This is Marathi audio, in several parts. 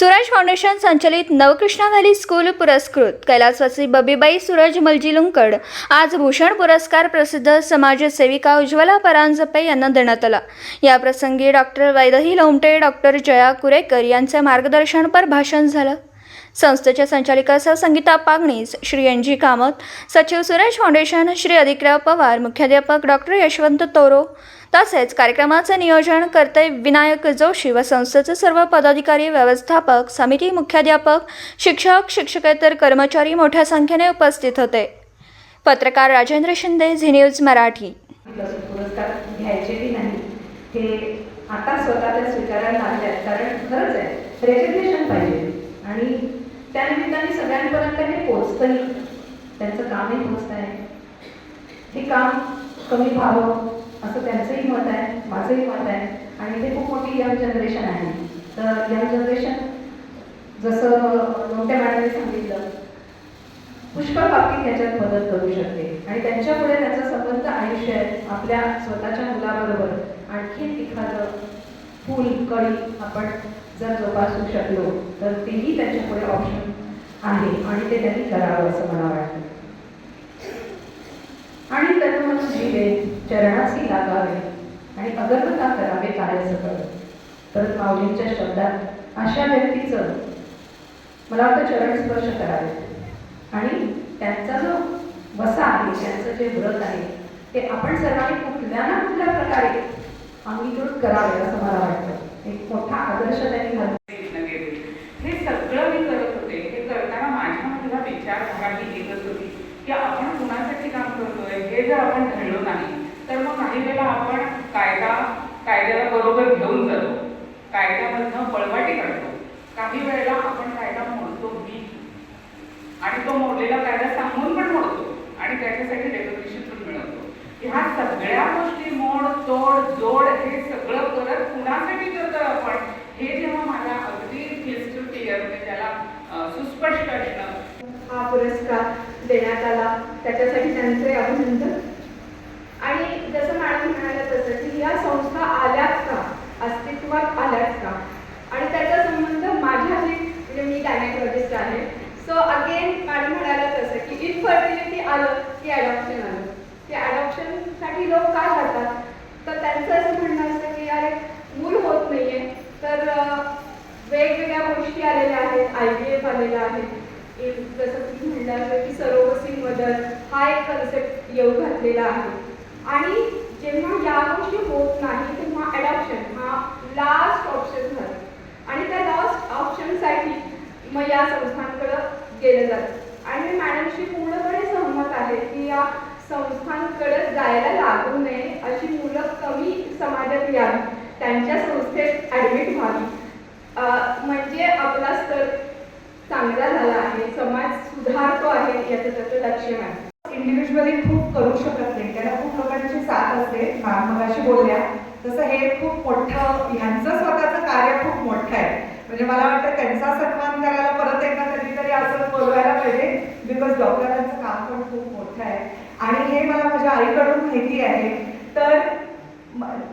सुरज फाउंडेशन संचलित नवकृष्णा व्हॅली स्कूल पुरस्कृत. कैलासवासी बबीबाई सूरज मलजीलुंकड आज भूषण पुरस्कार प्रसिद्ध समाजसेविका उज्ज्वला परांजपे यांना देण्यात आला. या प्रसंगी डॉक्टर वैदही लोमटे डॉक्टर जया कुरेकर यांचं मार्गदर्शनपर भाषण झालं. संस्थेच्या संचालिका सह संगीता पागणीस श्री एन जी कामत सचिव सुरेश फाउंडेशन श्री अधिकराव पवार मुख्याध्यापक डॉक्टर यशवंत तोरो तसेच कार्यक्रमाचे नियोजन करते विनायक जोशी व संस्थेचे सर्व पदाधिकारी व्यवस्थापक समिती मुख्याध्यापक शिक्षक शिक्षकेतर कर्मचारी मोठ्या संख्येने उपस्थित होते. पत्रकार राजेंद्र शिंदे झी न्यूज मराठी. पुरस्कार घ्यायचे की नाही हे आता स्वतः स्वीकारायला लागल्यात कारण खरंच आहे रेकग्नेशन पाहिजे. आणि त्या निमित्ताने सगळ्यांपर्यंत हे पोचतंही त्यांचं कामही पोचत आहे हे काम कमी व्हावं असं त्यांचंही मत आहे माझंही मत आहे. आणि ते खूप मोठी यंग जनरेशन आहे. तर यंग जनरेशन जसं मोठ्या मॅडमने सांगितलं पुष्कळ बाबतीत त्याच्यात मदत करू शकते. आणि त्यांच्यापुढे त्याचा संबंध आयुष्य आहे. आपल्या स्वतःच्या मुलाबरोबर आणखी एखादं फूल कळी आपण जर जोपासू शकलो तर तेही त्याच्यापुढे ऑप्शन आहे आणि ते त्यांनी करावं असं मला वाटतं. आणि तन जीवे चरणासी लागावे आणि अगर्वता करावे कार्य सकळ परत माऊलींच्या शब्दात अशा व्यक्तीचं मला वाटतं चरण स्पर्श करावे. आणि त्यांचा जो वसा आहे त्यांचं जे व्रत आहे ते आपण सर्वांनी कुठल्या ना कुठल्या प्रकारे अंगीकृत करावे असं मला वाटतं. एक मोठा आदर्श त्यांनी घालून प्रयत्न हे सगळं मी करत होते. हे करताना माझ्या मधला विचारधारा ही एकच होती की आपण कुणासाठी काम करतोय? हे जर आपण घडलो नाही तर मग काही वेळेला आपण कायदा कायद्याला बरोबर घेऊन जातो. कायद्यामधनं पळवाटी काढतो. काही वेळेला आपण कायदा मोडतो मी. आणि तो मोडलेला कायदा सांगून पण मोडतो. आणि त्याच्यासाठी डेकोरेशन पण मिळवतो. ह्या सगळ्या गोष्टी मोड तोड जोड हे सगळं करत कुणासाठी करतोय आपण हे जेव्हा मला अगदी क्लिस्टर क्लिअर म्हणजे त्याला अं, सुस्पष्ट असणं हा पुरस्कार देण्यात आला त्याच्यासाठी त्यांचे अभिनंदन. आणि जसं मॅडम म्हणाल्या तसं की या संस्था आल्याच का? अस्तित्वात आल्याच का? आणि त्याचा संबंध माझ्याशी म्हणजे मी गायनेकॉलॉजिस्ट आहे. सो अगेन मॅडम म्हणाल्या तसं की इनफर्टिलिटी आलं की ॲडॉप्शन आलं. की ॲडॉप्शनसाठी लोक का राहतात तर त्यांचं असं म्हणणं असतं की अरे मूल होत नाहीये. तर वेगवेगळ्या गोष्टी आलेल्या आहेत आय व्ही एफ आलेल्या आहे. जसं तुम्ही म्हणलं की सर्व बदल हा एक कन्सेप्ट येऊ घातलेला आहे. आणि जेव्हा या गोष्टी होत नाही तेव्हा अडॉप्शन हा लास्ट ऑप्शन झाला. आणि त्या लास्ट ऑप्शनसाठी मग या संस्थांकडं गेलं जातं. आणि मी मॅडमशी पूर्णपणे सहमत आहे की या संस्थांकडे जायला लागू नये अशी मुलं कमी समाजात यावी त्यांच्या संस्थेत ॲडमिट व्हावी. म्हणजे आपला स्तर समाज सुधारतो आहे याचं त्याचं लक्षण आहे. इंडिव्हिज्युअली खूप करू शकत नाही. त्याला खूप लोकांची साथ असते. मगाशी बोलल्या. तसं हे खूप मोठं ह्यांचं स्वतःचं कार्य खूप मोठं आहे. म्हणजे मला वाटतं त्यांचा सन्मान करायला परत एकदा कधीतरी असं बोलवायला पाहिजे बिकॉज डॉक्टरांचं काम पण खूप मोठं आहे. आणि हे मला माझ्या आईकडून माहिती आहे. तर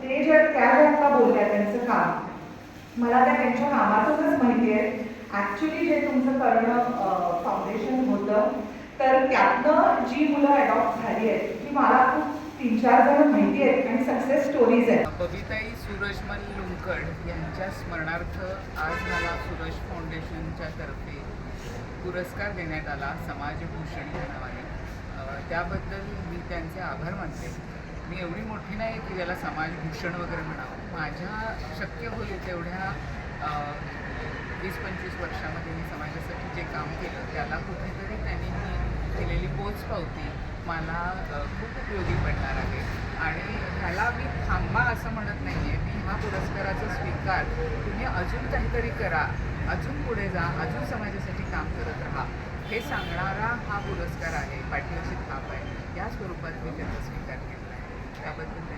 ते जे त्या बोलल्या त्यांचं काम मला त्या त्यांच्या कामाचं ॲक्च्युली जे तुमचं करणं फाउंडेशन होतं तर त्यातनं जी मुलं अडॉप्ट झाली आहेत ती मला खूप तीन चार जण माहिती आहेत आणि सक्सेस स्टोरीज आहेत. बबिताई सूरजमन लुंकड यांच्या स्मरणार्थ आज मला सूरज फाउंडेशनच्या तर्फे पुरस्कार देण्यात आला समाजभूषण या नावाने. त्याबद्दल मी त्यांचे आभार मानते. मी एवढी मोठी नाही की ज्याला समाजभूषण वगैरे म्हणावं. माझ्या शक्य होईल तेवढ्या वीस पंचवीस वर्षामध्ये मी समाजासाठी जे काम केलं त्याला कुठेतरी त्यांनी मी केलेली पोच पावती मला खूप उपयोगी पडणार आहे. आणि ह्याला मी थांबा असं म्हणत नाही आहे मी हा पुरस्काराचा स्वीकार तुम्ही अजून काहीतरी करा अजून पुढे जा अजून समाजासाठी काम करत राहा. हे सांगणारा हा पुरस्कार आहे पाठीवरची थाप आहे. या स्वरूपात मी त्याचा स्वीकार केला आहे. त्याबद्दल